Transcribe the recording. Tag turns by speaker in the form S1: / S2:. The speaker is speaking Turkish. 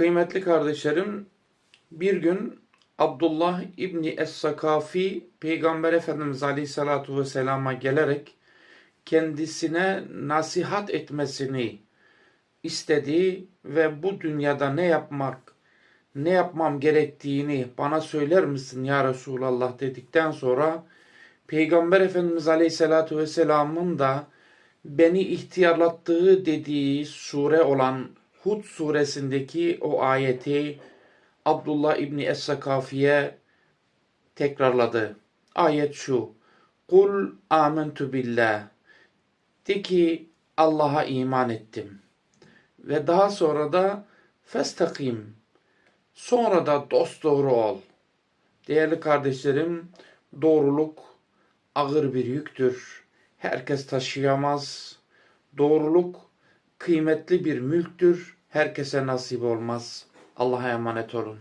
S1: Kıymetli kardeşlerim, bir gün Abdullah İbni Es-Sakafi Peygamber Efendimiz Aleyhisselatü Vesselam'a gelerek kendisine nasihat etmesini istedi ve bu dünyada ne yapmak, ne yapmam gerektiğini bana söyler misin ya Resulallah dedikten sonra Peygamber Efendimiz Aleyhisselatü Vesselam'ın da beni ihtiyarlattığı dediği sure olan Hud suresindeki o ayeti Abdullah İbni Es-Sakafi'ye tekrarladı. Ayet şu. Kul amentu billah. De ki Allah'a iman ettim. Ve daha sonra da festakim. Sonra da dosdoğru ol. Değerli kardeşlerim, doğruluk ağır bir yüktür. Herkes taşıyamaz. Doğruluk kıymetli bir mülktür. Herkese nasip olmaz. Allah'a emanet olun.